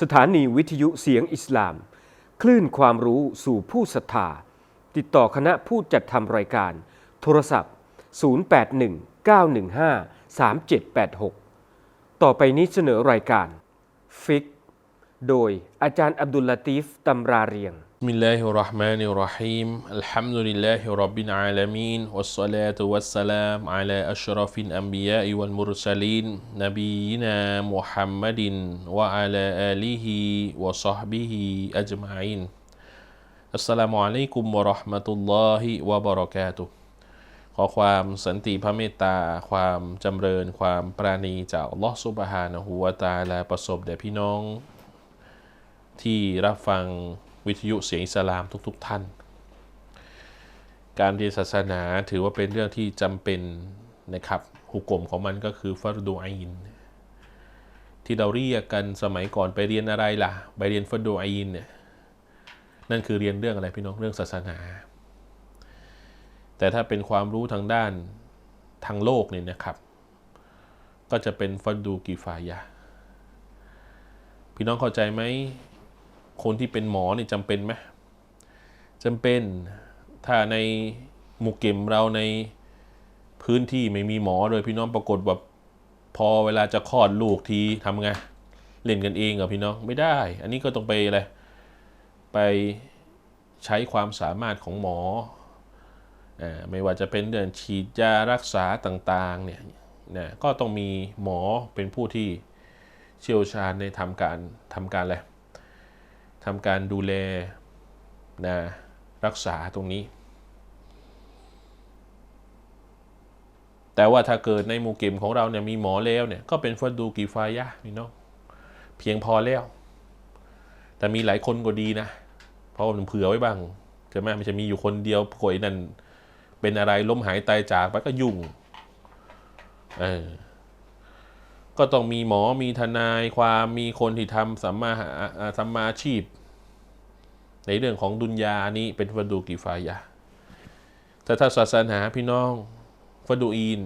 สถานีวิทยุเสียงอิสลาม คลื่นความรู้สู่ผู้ศรัทธา ติดต่อคณะผู้จัดทำรายการ โทรศัพท์ 0819153786 ต่อไปนี้เสนอรายการ ฟิก โดยอาจารย์อับดุลลาตีฟตำราเรียง بسم الله الرحمن الرحيم الحمد لله رب العالمين والصلاة والسلام على أشرف الأنبياء والمرسلين نبينا محمد وعلى آله وصحبه أجمعين السلام عليكم ورحمة الله وبركاته ขอความสันติพระเมตตา ความจำเริญ ความปราณีจากอัลลอฮ์ซุบฮานะฮูวะตะอาลาประสบแด่พี่น้อง ที่รับฟัง วิทยุเสียงอิสลามทุกๆทท่าน การเรียนศาสนาถือว่าเป็นเรื่องที่จำเป็นนะครับหุกกลมของมันก็คือฟัรดูอิน ที่เราเรียกกันสมัยก่อนไปเรียนอะไรล่ะ ไปเรียนฟัรดูอินเนี่ยนั่นคือเรียนเรื่องอะไรพี่น้องเรื่องศาสนา แต่ถ้าเป็นความรู้ทางด้านทางโลกเนี่ยนะครับ ก็จะเป็นฟัรดูกิฟายะพี่น้องเข้าใจไหม คนที่เป็นหมอนี่จำเป็นไหมจำเป็นถ้าในหมู่เก็มเราในพื้นที่ไม่มีหมอเลยพี่น้องปรากฏแบบพอเวลาจะคลอดลูกทีทำไงเล่นกันเองเหรอพี่น้องไม่ได้ อันนี้ก็ต้องไปอะไรไปใช้ความสามารถของหมออไม่ว่าจะเป็นเรื่องฉีดยารักษาต่างๆเนี่ยนะก็ต้องมีหมอเป็นผู้ที่เชี่ยวชาญในทำการทำการอะไร ทำการดูแลนะรักษาตรงนี้ แต่ว่าถ้าเกิดในหมู่เก็มของเราเนี่ยมีหมอแล้วเนี่ยก็เป็นฟัดดูกีฟายะพี่น้องเพียงพอแล้ว แต่มีหลายคนก็ดีนะ เพราะมันเผื่อไว้บ้างใช่ไหมมันจะมีอยู่คนเดียวป่วยนั่นเป็นอะไรล้มหายตายจากไปก็ยุ่งเออ ก็ต้องมีหมอมีทนายความมีคนที่ทำสัมมาสัมมาชีพ ในเรื่องของดุนยานี้เป็นฟัดูกิฟายะแต่ถ้าศาสนาพี่น้องฟัดูอีน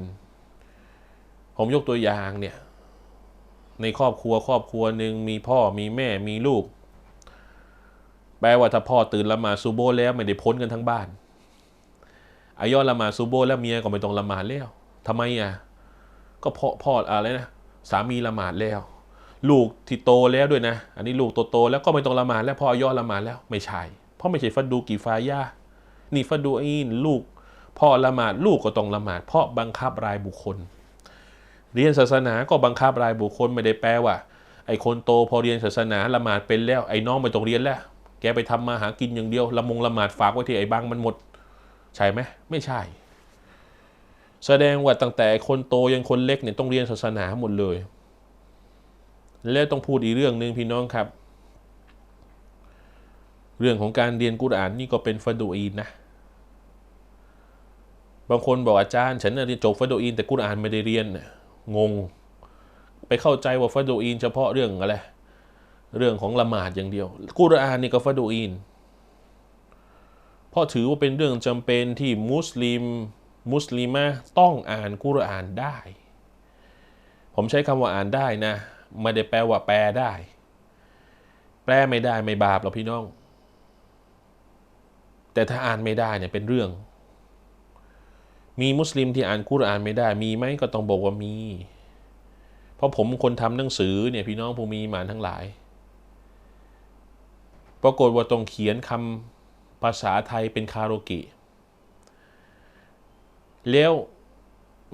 ผมยกตัวอย่างเนี่ย ในครอบครัวครอบครัวหนึ่งมีพ่อมีแม่มีลูก แปลว่าถ้าพ่อตื่นละหมาดซูโบแล้วไม่ได้พ้นกันทั้งบ้านอายอละหมาดซูโบแล้วเมียก็ไม่ต้องละหมาดแล้วทำไมอะก็พ่อพ่ออะไรนะ สามีละหมาดแล้ว ลูกที่โตแล้วด้วยนะ อันนี้ลูกโตๆแล้วก็ไม่ต้องละหมาดแล้วพ่อย่อละหมาดแล้วไม่ใช่เพราะไม่ใช่ฟัดดูกีฟายานี่ฟัดดูอินลูกพ่อละหมาดลูกก็ต้องละหมาด เพราะบังคับรายบุคคล เรียนศาสนาก็บังคับรายบุคคลไม่ได้แปลว่า ไอ้คนโตพอเรียนศาสนาละหมาดเป็นแล้วไอ้น้องไม่ต้องเรียนแล้ว แกไปทำมาหากินอย่างเดียวละมงละหมาดฝากไว้ที่ไอ้บางมันหมด ใช่ไหมไม่ใช่ แสดงว่าตั้งแต่คนโตยังคนเล็กเนี่ยต้องเรียนศาสนาหมดเลย และต้องพูดอีกเรื่องหนึ่งพี่น้องครับ เรื่องของการเรียนกุรอานนี่ก็เป็นฟัดูอีนนะ บางคนบอกอาจารย์ ฉันเรียนจบฟัดูอีนแต่กุรอานไม่ได้เรียนงง ไปเข้าใจว่าฟัดูอีนเฉพาะเรื่องอะไรเรื่องของละหมาดอย่างเดียว กุรอานนี่ก็ฟัดูอีนเพราะถือว่าเป็นเรื่องจำเป็นที่มุสลิม มุสลิมะต้องอ่านกุรอานได้ ผมใช้คำว่าอ่านได้นะไม่ได้แปลว่าแปลได้ แปลไม่ได้ไม่บาปหรอกพี่น้อง แต่ถ้าอ่านไม่ได้เนี่ยเป็นเรื่อง มีมุสลิมที่อ่านกุรอานไม่ได้ มีไหมก็ต้องบอกว่ามี เพราะผมคนทำหนังสือเนี่ยพี่น้องผู้มีหมานทั้งหลายปรากฏว่าต้องเขียนคำภาษาไทยเป็นคาโรกะ แล้ว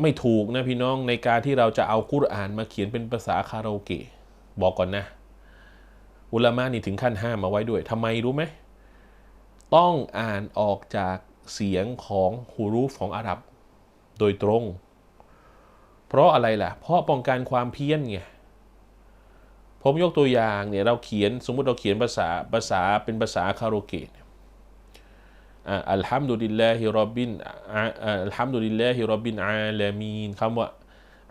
ไม่ถูกนะพี่น้องในการที่เราจะเอากุรอานมาเขียนเป็นภาษาคาราโอเกะบอกก่อนนะ อุลามะนี่ถึงขั้นห้ามมาไว้ด้วยทำไมรู้ไหม ต้องอ่านออกจากเสียงของฮูรูฟของอาหรับโดยตรง เพราะอะไรล่ะ เพราะป้องกันความเพี้ยนไงผมยกตัวอย่างเนี่ยเราเขียนสมมุติเราเขียนภาษาภาษาเป็นภาษาคาราโอเกะ อัลฮัมดุลิลลาฮิรับบินอัลฮัมดุลิลลาฮิรับบินอาลามีนคำว่า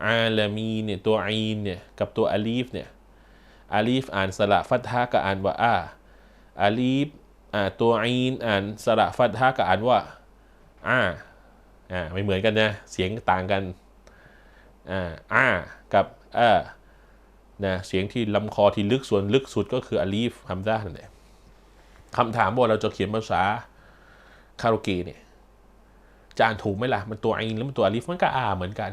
อาลามีนเนี่ยตัวอีนเนี่ยกับตัวอาลีฟเนี่ยอาลีฟอ่านสระฟัตฮะก็อ่านว่าอาอาลีฟอ่าตัวอีนอ่านสระฟัตฮะก็อ่านว่าอาอ่าไม่เหมือนกันนะเสียงต่างกันอ่าอากับเออนะเสียงที่ลำคอที่ลึกส่วนลึกสุดก็คืออาลีฟฮัมซานั่นแหละคำถามว่าเราจะเขียนภาษา คาโรเกะเนี่ยจะอ่านถูกไหมล่ะ มันตัวอินแล้วมันตัวอาลีฟมันก็อาเหมือนกัน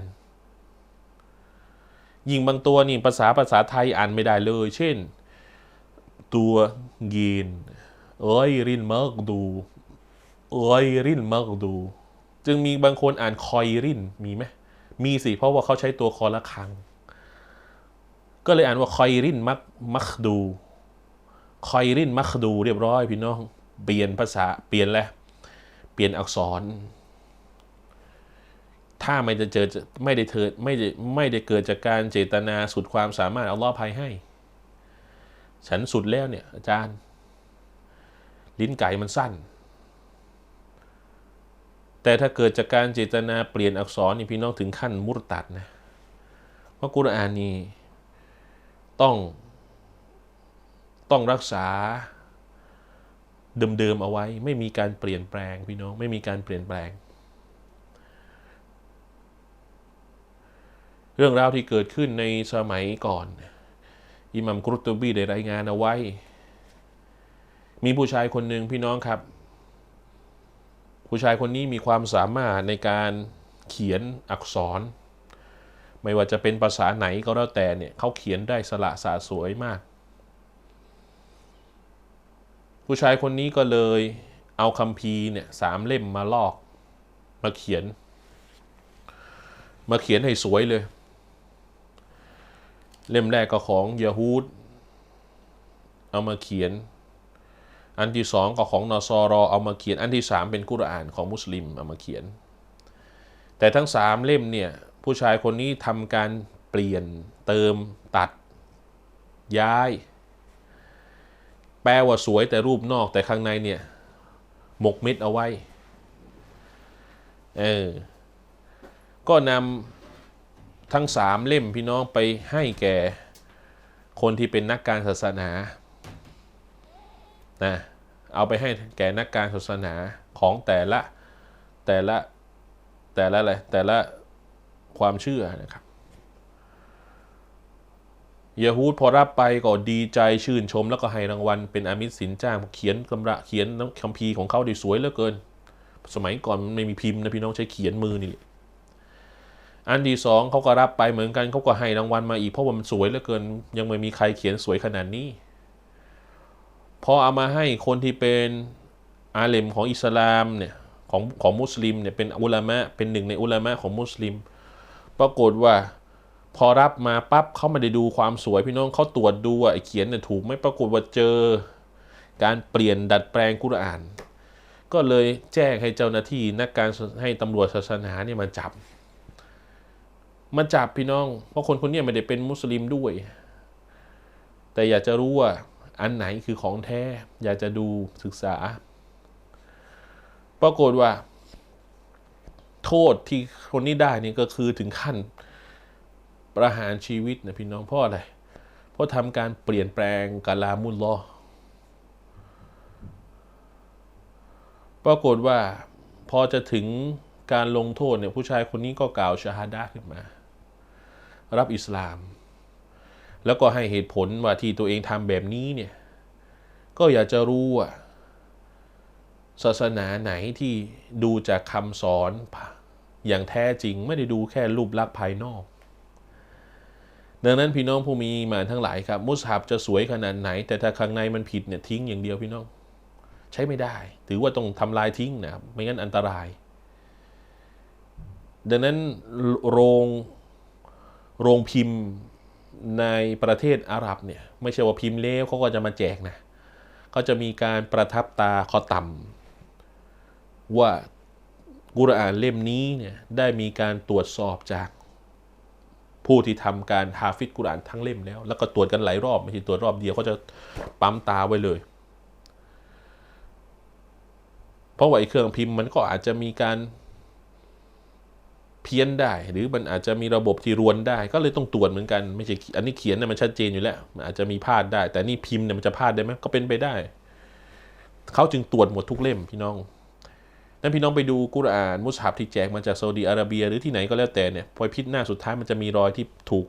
ยิงบางตัวนี่ภาษาภาษาไทยอ่านไม่ได้เลย เช่น ตัวยีนเอ้ยรินเมกดูเอ้ยรินเมกดู จึงมีบางคนอ่านคอยรินมีไหมมีสิ เพราะว่าเขาใช้ตัวคอละครัง ก็เลยอ่านว่าคอยรินมักมักดู คอยรินมักดู เรียบร้อยพี่น้อง เปลี่ยนภาษาเปลี่ยนแล้ว เปลี่ยนอักษร ถ้าไม่จะเจอไม่ได้เถิดไม่ได้ไม่ได้เกิดจากการเจตนาสุดความสามารถเอาล่อภัยให้ ฉันสุดแล้วเนี่ยอาจารย์ ลิ้นไก่มันสั้น แต่ถ้าเกิดจากการเจตนาเปลี่ยนอักษรนี่พี่น้องถึงขั้นมุรตัดนะเพราะกุรอานนี่ต้องต้องรักษา เดิมๆเอาไว้ ไม่มีการเปลี่ยนแปลงพี่น้องไม่มีการเปลี่ยนแปลง เรื่องราวที่เกิดขึ้นในสมัยก่อนอิหมัมกรุตบีได้รายงานเอาไว้ มีผู้ชายคนหนึ่งพี่น้องครับ ผู้ชายคนนี้มีความสามารถในการเขียนอักษร ไม่ว่าจะเป็นภาษาไหนก็แล้วแต่เนี่ยเขาเขียนได้สละสาสวยมาก ผู้ชายคนนี้ก็เลยเอาคัมภีร์เนี่ยสามเล่มมาลอกมาเขียน มาเขียนให้สวยเลย เล่มแรกก็ของยาฮูดเอามาเขียน อันที่สองก็ของนอซอรอเอามาเขียน อันที่สามเป็นกุรอานของมุสลิมเอามาเขียน แต่ทั้งสามเล่มเนี่ยผู้ชายคนนี้ทำการเปลี่ยนเติมตัดย้าย แปลว่าสวยแต่รูปนอกแต่ข้างในเนี่ยหมกม็ดเอาไว้ เออ ก็นำทั้งสามเล่มพี่น้องไปให้แก่คนที่เป็นนักการศาสนา นะ เอาไปให้แก่นักการศาสนาของแต่ละแต่ละแต่ละอะไรแต่ละความเชื่อนะครับ ยาฮูดพอรับไปก็ดีใจชื่นชม แล้วก็ให้รางวัลเป็นอามิสสินจ้างเขียนกำระเขียนคัมภีร์ของเขาได้สวยเหลือเกิน สมัยก่อนมันไม่มีพิมพ์นะพี่น้องใช้เขียนมือนี่แหละอันที่สองเขาก็รับไปเหมือนกันเขาก็ให้รางวัลมาอีกเพราะว่ามันสวยเหลือเกิน ยังไม่มีใครเขียนสวยขนาดนี้ พอเอามาให้คนที่เป็นอาเลมของอิสลามเนี่ยของของมุสลิมเนี่ยเป็นอุลามะเป็นหนึ่งในอุลามะของมุสลิม ปรากฏว่า พอรับมาปั๊บเขาไม่ได้ดูความสวยพี่น้องเขาตรวจดูว่าไอ้เขียนเนี่ยถูกไหม่ปรากฏว่าเจอ การเปลี่ยนดัดแปลงกุรอาน ก็เลยแจ้งให้เจ้าหน้าที่นักการให้ตำรวจศาสนาเนี่ยมาจับมาจับพี่น้อง เพราะคนคนนี้ไม่ได้เป็นมุสลิมด้วย แต่อยากจะรู้ว่าอันไหนคือของแท้ อยากจะดูศึกษา ปรากฏว่า โทษที่คนนี้ได้นี่ก็คือถึงขั้น ประหารชีวิตนะพี่น้องเพราะอะไรเพราะทำการเปลี่ยนแปลงกาลามุลลอปรากฏว่าพอจะถึงการลงโทษเนี่ยผู้ชายคนนี้ก็กล่าวชาฮาดาขึ้นมา รับอิสลาม แล้วก็ให้เหตุผลว่าที่ตัวเองทำแบบนี้เนี่ยก็อยากจะรู้ว่าศาสนาไหนที่ดูจากคำสอนอย่างแท้จริงไม่ได้ดูแค่รูปลักษณ์ภายนอก ดังนั้นพี่น้องผู้มีมาทั้งหลายครับ มุสฮับจะสวยขนาดไหน แต่ถ้าข้างในมันผิดเนี่ยทิ้งอย่างเดียวพี่น้อง ใช้ไม่ได้ ถือว่าต้องทำลายทิ้งนะครับไม่งั้นอันตราย ดังนั้นโรงโรงพิมพ์ในประเทศอาหรับเนี่ยไม่ใช่ว่าพิมพ์เลวเขาก็จะมาแจกนะเขาจะมีการประทับตาคอต่ำว่ากุรอานเล่มนี้เนี่ยได้มีการตรวจสอบจาก ผู้ที่ทำการฮาฟิดกุรอานทั้งเล่มแล้ว แล้วก็ตรวจกันหลายรอบไม่ใช่ตรวจรอบเดียวเขาจะปั๊มตาไว้เลย เพราะว่าไอ้เครื่องพิมพ์มันก็อาจจะมีการเพี้ยนได้ หรือมันอาจจะมีระบบที่รวนได้ ก็เลยต้องตรวจเหมือนกันไม่ใช่อันนี้เขียนเนี่ยมันชัดเจนอยู่แล้วมันอาจจะมีพลาดได้ แต่นี่พิมพ์เนี่ยมันจะพลาดได้ไหมก็เป็นไปได้เขาจึงตรวจหมดทุกเล่มพี่น้อง นั้นพี่น้องไปดูกุรอานมุสฮับที่แจกมาจากซาอุดีอาระเบีย หรือที่ไหนก็แล้วแต่เนี่ยพอพิษหน้าสุดท้ายมันจะมีรอยที่ถูก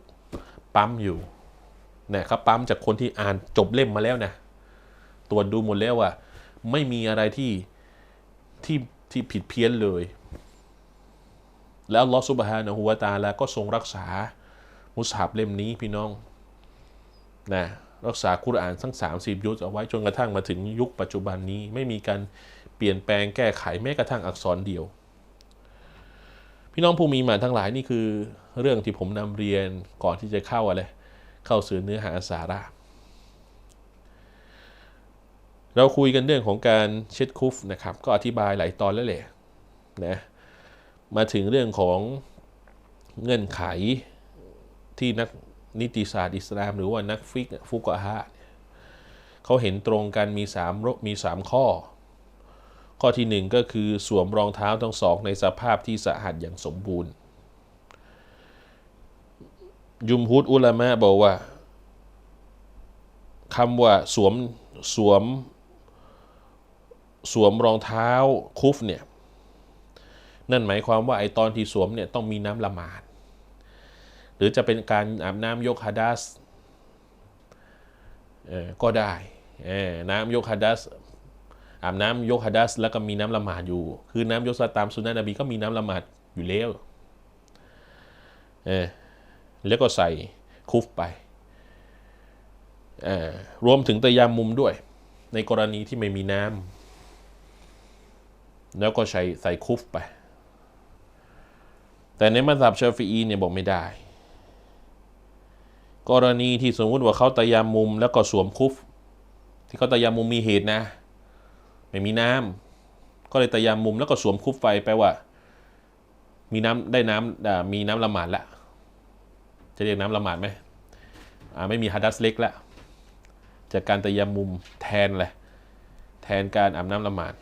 ปั๊มอยู่นี่ยเขาปั๊มจากคนที่อ่านจบเล่มมาแล้วนะตรวจดูหมดแล้วว่า ไม่มีอะไรที่ที่ที่ผิดเพี้ยนเลย แล้วอัลลอสุบฮานะฮูวะตาลาก็ทรงรักษามุสฮับเล่มนี้พี่น้องนะรักษาคุรอานทั้งสามสิบยุคเอาไว้จนกระทั่งมาถึงยุคปัจจุบันนี้ไม่มีการ ปลี่ยนแปลงแก้ไขแม้กระทั่งอักษรเดียว พี่น้องผู้มีมาทั้งหลายนี่คือเรื่องที่ผมนำเรียนก่อนที่จะเข้าอะไรเข้าสู่อเนื้อหาสาระ เราคุยกันเรื่องของการเช็ดคุฟนะครับ ก็อธิบายหลายตอนแล้วแหละนะมาถึงเรื่องของเงื่อนไขที่นักนิติศาสตร์อิสลาม หรือว่านักฟิกฟุกะฮะเขาเห็นตรงกันมี3รมีสามข้อ ข้อที่หนึ่งก็คือสวมรองเท้าทั้งสองในสภาพที่สะอาดอย่างสมบูรณ์ ยุมฮุดอุลามะบอกว่าคำว่าสวมสวมสวมรองเท้าคุฟเนี่ยนั่นหมายความว่าไอตอนที่สวมเนี่ยต้องมีน้ำละหมาด หรือจะเป็นการอาบน้ำยกฮาดัสก็ได้น้ำยกฮาดัส อาบน้ำยกฮาดัสแล้วก็มีน้ำละหมาดอยู่ คือน้ำยกสตามสุนนะนบีก็มีน้ำละหมาดอยู่แล้วเออแล้วก็ใส่คุฟไปเอ่อรวมถึงตะยามมุมด้วย ในกรณีที่ไม่มีน้ำแล้วก็ใช้ใส่คุฟไป แต่ในมัสยิดชฟีอีเนี่ยบอกไม่ได้ กรณีที่สมมุติว่าเขาตะยามมุมแล้วก็สวมคุฟ ที่เขาตะยามมุมมีเหตุนะ ไม่มีน้ำก็เลยตะยามมุมแล้วก็สวมคุฟไฟแปลว่า มีน้ำได้น้ำอ่ามีน้ำละหมาดละจะเรียกน้ำละหมาดไหมอ่าไม่มีฮัดัสเล็กละจากการตะยามมุมแทนเลยแทนการอาบน้ำละหมาด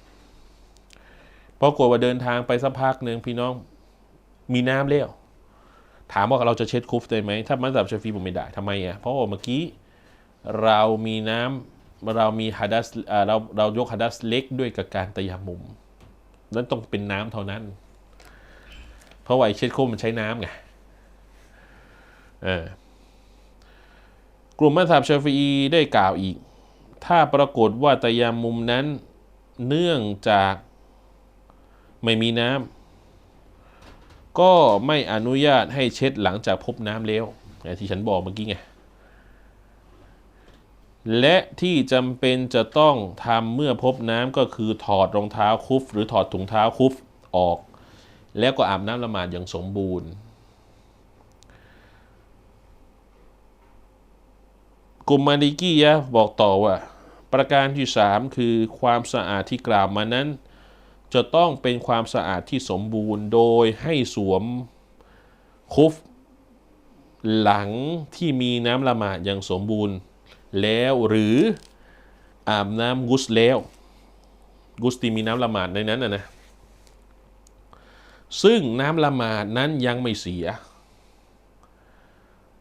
ปรากฏว่าเดินทางไปสักพักหนึ่งพี่น้องมีน้ำแล้วถามว่าเราจะเช็ดคุฟได้ไหมถ้ามัสยิดชาฟีผมไม่ได้ทำไมอะเพราะว่าเมื่อกี้เรามีน้ำ เรามีฮัดัสเราเรายกฮัดัสเล็กด้วยกับการตะยามุม นั้นต้องเป็นน้ำเท่านั้น เพราะว่าไอเช็ดคุฟมันใช้น้ำไงกลุ่มมัสยิดชาฟีได้กล่าวอีก ถ้าปรากฏว่าตะยามุมนั้นเนื่องจากไม่มีน้ำก็ไม่อนุญาตให้เช็ดหลังจากพบน้ำแล้วอย่างที่ฉันบอกเมื่อกี้ไง และที่จำเป็นจะต้องทำเมื่อพบน้ำก็คือถอดรองเท้าคุฟ หรือถอดถุงเท้าคุฟออก แล้วก็อาบน้ำละหมาดอย่างสมบูรณ์กลุ่มมาดิกียะบอกต่อว่า ประการที่สามคือความสะอาดที่กล่าวมานั้น จะต้องเป็นความสะอาดที่สมบูรณ์ โดยให้สวมคุฟหลังที่มีน้ำละหมาดอย่างสมบูรณ์ แล้วหรืออาบน้ำกุสแล้ว กุสที่มีน้ำละหมาดในนั้นนะนะซึ่งน้ำละหมาดนั้นยังไม่เสีย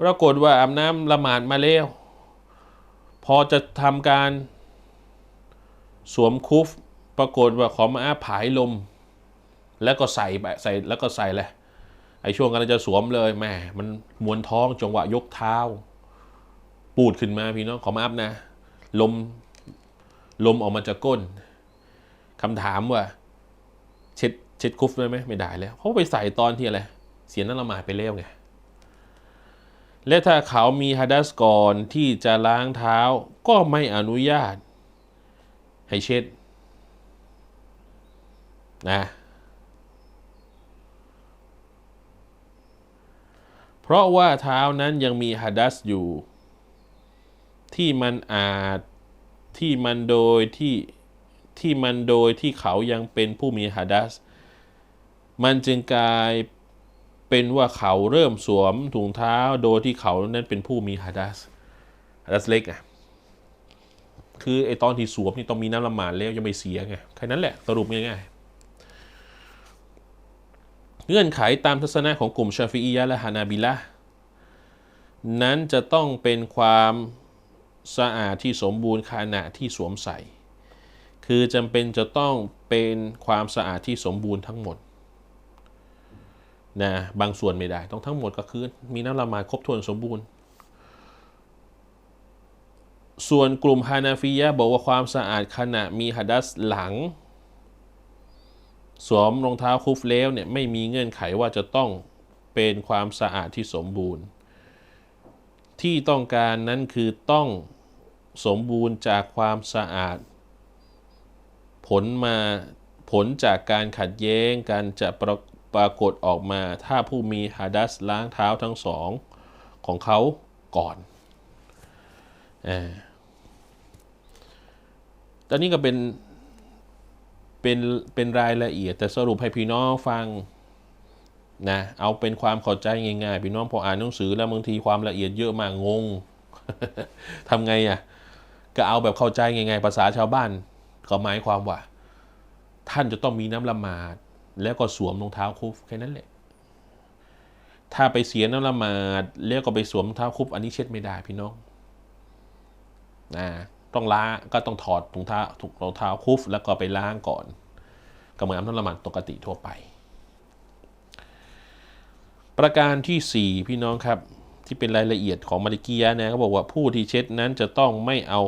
ปรากฏว่าอาบน้ำละหมาดมาแล้ว พอจะทำการสวมคุฟ ปรากฏว่าขอมาอาผายลม แล้วก็ใส่ไปใส่แล้วก็ใส่เลยไอช่วงกำลังจะสวมเลยแม่มันมวนท้องจังหวะยกเท้า ปูดขึ้นมาพี่น้องขอมาอัพนะ ลมลมออกมาจากก้นคำถามว่า เช็ดเช็ดคุฟได้ไหมไม่ได้แล้วเพราะไปใส่ตอนที่อะไรเสียนั่นละหมาดไปแล้วไงและถ้าเขามีฮัดัสก่อนที่จะล้างเท้าก็ไม่อนุญาต ให้เช็ดนะเพราะว่าเท้านั้นยังมีฮัดัสอยู่ ที่มันอาจที่มันโดยที่ที่มันโดยที่เขายังเป็นผู้มีฮัดัส มันจึงกลายเป็นว่าเขาเริ่มสวมถุงเท้าโดยที่เขานั้นเป็นผู้มีฮัดัสฮัดัสเล็กอะคือไอตอนที่สวมนี่ต้องมีน้ำละหมาดแล้วยังไม่เสียไงแค่นั้นแหละสรุปง่ายๆเงื่อนไขตามทัศนะของกลุ่มชาฟีอียะและฮานาบิละนั้นจะต้องเป็นความ สะอาดที่สมบูรณ์ขณะที่สวมใส่ คือจำเป็นจะต้องเป็นความสะอาดที่สมบูรณ์ทั้งหมดนะบางส่วนไม่ได้ ต้องทั้งหมดก็คือมีน้ำละหมาดครบถ้วนสมบูรณ์ ส่วนกลุ่มฮานาฟิยะบอกว่าความสะอาดขณะมีหัดัสหลัง สวมรองเท้าคุฟแล้วเนี่ยไม่มีเงื่อนไขว่าจะต้องเป็นความสะอาดที่สมบูรณ์ ที่ต้องการนั้นคือต้องสมบูรณ์จากความสะอาด ผลมาผลจากการขัดแย้งกันจะปราปรากฏออกมา ถ้าผู้มีฮาดัสล้างเท้าทั้งสองของเขาก่อนอาตอนนี้ก็เป็นเป็นเป็นรายละเอียดแต่สรุปให้พี่น้องฟัง นะเอาเป็นความเข้าใจง่ายๆพี่น้องพออ่านหนังสือแล้วบางทีความละเอียดเยอะมากงงทำไงอะก็เอาแบบเข้าใจง่ายๆภาษาชาวบ้านก็หมายความว่า ท่านจะต้องมีน้ำละหมาด แล้วก็สวมรองเท้าคุฟแค่นั้นแหละ ถ้าไปเสียน้ำละหมาด แล้วก็ไปสวมรองเท้าคุฟอันนี้เช็ดไม่ได้พี่น้องนะต้องล้าก็ต้องถอดรองเท้าถูกรองเท้าคุฟแล้วก็ไปล้างก่อนก็เหมือนน้ำละหมาดปกติทั่วไป ประการที่ 4 พี่น้องครับ ที่เป็นรายละเอียดของมาลิกียะนะเขาบอกว่าผู้ที่เช็ดนั้นจะต้องไม่เอา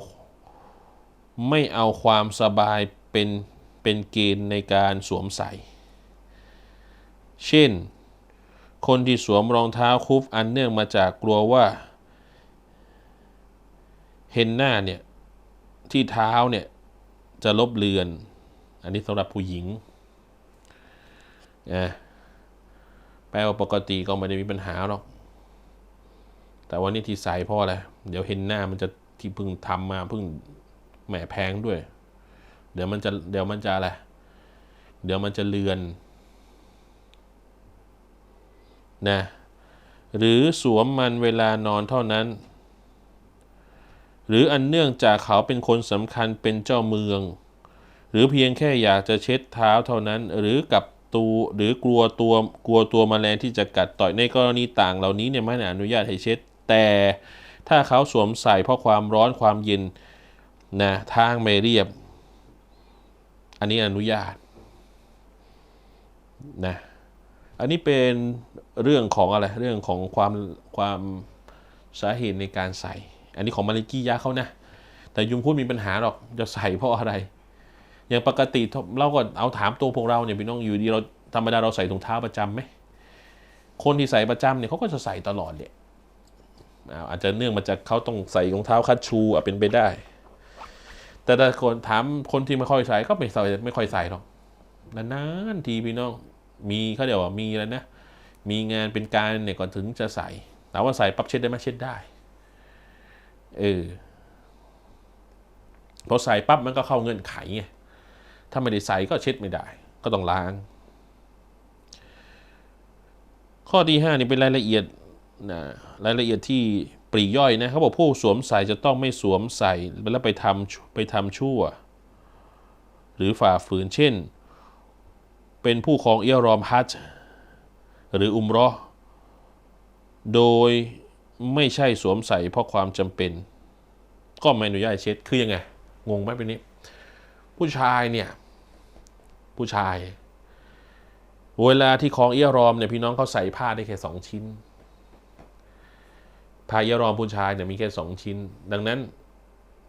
ไม่เอาความสบายเป็นเป็นเกณฑ์ในการสวมใส่ เช่น คนที่สวมรองเท้าคุฟอันเนื่องมาจากกลัวว่าเห็นหน้าเนี่ยที่เท้าเนี่ยจะลบเลือน อันนี้สำหรับผู้หญิงนะ แปลว่าปกติก็ไม่ได้มีปัญหาหรอก แต่ว่านี่ที่ใส่เพราะอะไร เดี๋ยวเห็นหน้ามันจะที่เพิ่งทำมาเพิ่งแหมแพงด้วย เดี๋ยวมันจะเดี๋ยวมันจะอะไร เดี๋ยวมันจะเลือนนะหรือสวมมันเวลานอนเท่านั้น หรืออันเนื่องจากเขาเป็นคนสำคัญเป็นเจ้าเมือง หรือเพียงแค่อยากจะเช็ดเท้าเท่านั้น หรือกับ ตัวหรือกลัวตัวกลัวตัวแมลงที่จะกัดต่อยในกรณีต่างเหล่านี้เนี่ยไม่ได้อนุญาตให้เช็ด แต่ถ้าเขาสวมใส่เพราะความร้อนความเย็นนะทางไม่เรียบ อันนี้อนุญาตนะอันนี้เป็นเรื่องของอะไรเรื่องของความความสาเหตุในการใส่ อันนี้ของมาลิกียะเขานะแต่ยุมพูดมีปัญหาหรอกจะใส่เพราะอะไร อย่างปกติเราก็เอาถามตัวพวกเราเนี่ยพี่น้องอยู่ดีเราธรรมดาเราใส่ถุงเท้าประจำไหมคนที่ใส่ประจำเนี่ยเขาก็จะใส่ตลอดเนี่ยอาอาจจะเนื่องมาจากเขาต้องใส่รองเท้าคัดชูอะเป็นไปได้ แต่ถ้าคนถามคนที่ไม่ค่อยใส่ก็ไม่ใส่ไม่ค่อยใส่หรอกนานๆทีพี่น้องมีเขาเดี๋ยวว่ามีแล้วนะ มีงานเป็นการเนี่ยก่อนถึงจะใส่ถามว่าใส่ปั๊บเช็ดได้ไหมเช็ดได้เออพอใส่ปั๊บมันก็เข้าเงื่อนไขไง ถ้าไม่ได้ใส่ก็เช็ดไม่ได้ ก็ต้องล้าง ข้อที่ห้านี่เป็นรายละเอียดนะรายละเอียดที่ปรีย่อยนะเขาบอกผู้สวมใส่จะต้องไม่สวมใส่แล้วไปทำไปทำชั่ว หรือฝ่าฝืนเช่น เป็นผู้ครองเอียรอมฮัจหรืออุมรอโดยไม่ใช่สวมใส่เพราะความจำเป็น ก็ไม่อนุญาตเช็ดคือยังไงงงไหมเป็นนี้ ผู้ชายเนี่ย ผู้ชาย เวลาที่คลองเอียรอมเนี่ยพี่น้องเขาใส่ผ้าได้แค่สองชิ้นผ้าเอียรอมผู้ชายเนี่ยมีแค่สองชิ้น ดังนั้น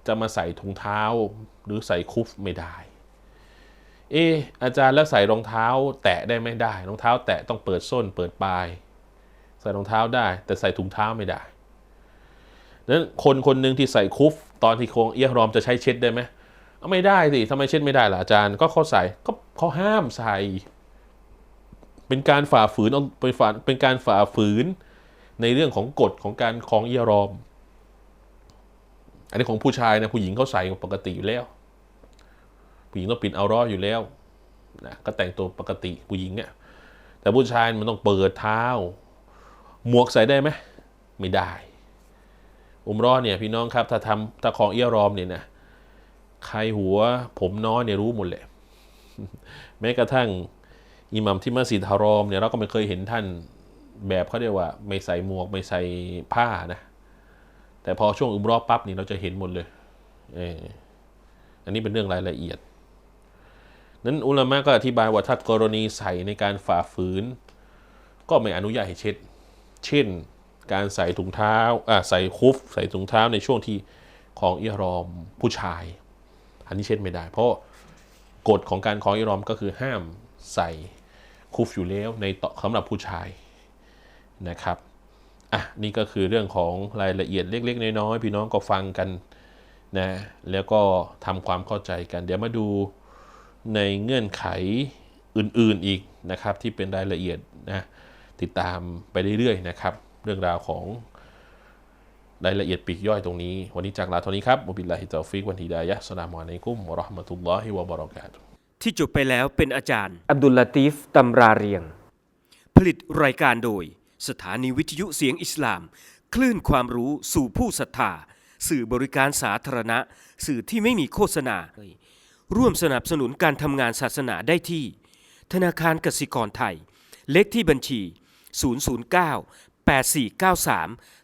จะมาใส่ถุงเท้าหรือใส่คุฟไม่ได้ เอออาจารย์แล้วใส่รองเท้า แตะได้ไม่ได้รองเท้า แตะต้องเปิดส้น เปิดปลาย ใส่รองเท้าได้ แต่ใส่ถุงเท้าไม่ได้ดังนั้นคนคนหนึ่งที่ใส่คุฟตอนที่โครงเอียรอมจะใช้เช็ดได้ไหมเอาไม่ได้สิทำไมเช็ดไม่ได้ล่ะอาจารย์ก็เขาใส่ก็ เขาห้ามใส่ เป็นการฝ่าฝืนเอาไปฝ่าเป็นการฝ่าฝืนในเรื่องของกฎของการคลองเอียรอม อันนี้ของผู้ชายนะผู้หญิงเขาใส่ปกติอยู่แล้ว ผู้หญิงต้องปิดเอารออยู่แล้วนะก็แต่งตัวปกติผู้หญิงเนี่ยแต่ผู้ชายมันต้องเปิดเท้า หมวกใส่ได้ไหมไม่ได้ อุมรอเนี่ยพี่น้องครับถ้าทำถ้าของเอียรอมเนี่ยนะใครหัวผมน้อยเนี่ยรู้หมดเลย แม้กระทั่งอิหมัมที่มัสยิดฮารอมเนี่ยเราก็ไม่เคยเห็นท่านแบบเขาเรียกว่า ไม่ใส่หมวกไม่ใส่ผ้านะ แต่พอช่วงอุมรอปั๊บนี่เราจะเห็นหมดเลยเอออันนี้เป็นเรื่องรายละเอียด นั้นอุลามะก็อธิบายว่าถ้ากรณีใส่ในการฝ่าฝืน ก็ไม่อนุญาตให้เช็ด เช่น การใส่ถุงเท้าอ่าใส่คุฟ ใส่ถุงเท้าในช่วงที่ของอิหรอมผู้ชาย อันนี้เช็ดไม่ได้ เพราะ กฎของการของอิหรอมก็คือห้ามใส่คุฟอยู่แล้วในต่อสำหรับผู้ชายนะครับอะนี่ก็คือเรื่องของรายละเอียดเล็ก ๆ น้อยๆพี่น้องก็ฟังกันนะแล้วก็ทำความเข้าใจกัน เดี๋ยวมาดูในเงื่อนไขอื่นๆอีกนะครับ ที่เป็นรายละเอียดนะติดตามไปเรื่อยๆนะครับ เรื่องราวของ รายละเอียดปลีกย่อยตรงนี้ วันนี้จากลาเท่านี้ครับมุบิลลาฮิตาฟิกวันฮิดายะฮ์สลามุอะลัยกุมวะเราะห์มะตุลลอฮิวะบะเราะกาตุฮ์ที่จบไปแล้วเป็นอาจารย์ อับดุลลาตีฟตำราเรียง ผลิตรายการโดย สถานีวิทยุเสียงอิสลาม คลื่นความรู้สู่ผู้ศรัทธา สื่อบริการสาธารณะ สื่อที่ไม่มีโฆษณา ร่วมสนับสนุนการทำงานศาสนาได้ที่ ธนาคารกสิกรไทย เลขที่บัญชี 009 8493